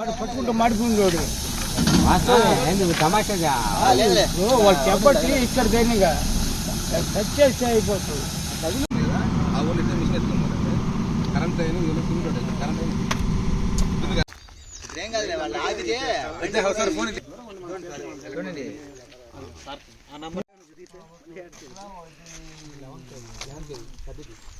పట్టు- పట్టుకుంటూ మాడిపోయింది రోడ్డు ఎందుకు తమాషాగా? వాళ్ళు చెప్పట్టి ఇక్కడ దేనిగా టచ్ చేస్తే అయిపోతుంది. ఆ ఊళ్ళో ఇద్దరు మిషన్ ఎత్తుకున్నారు కరెంట్ అయిన వీళ్ళు సిమెంట్ ఉంటుంది కరెంట్ అయిన అయితే ఒకసారి ఫోన్ ఇచ్చి- బలివాడైనా వాళ్ళు వస్తారు.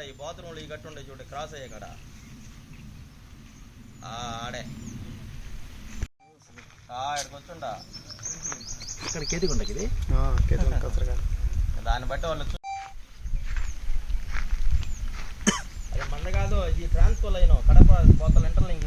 గుడికాడ ఈ బాత్రూంలో ఈ గట్టు ఉండే చూడు క్రాస్ అయ్యే కాడ. ఆ, ఆడే. ఇక్కడికి వచ్చుండా. ఇక్కడ ఇది దాన్ని బట్టి వాళ్ళు చూ- అది మంద కాదు ఇది ట్రాన్స్ఫర్ లైన్ కడప పోతల interlink.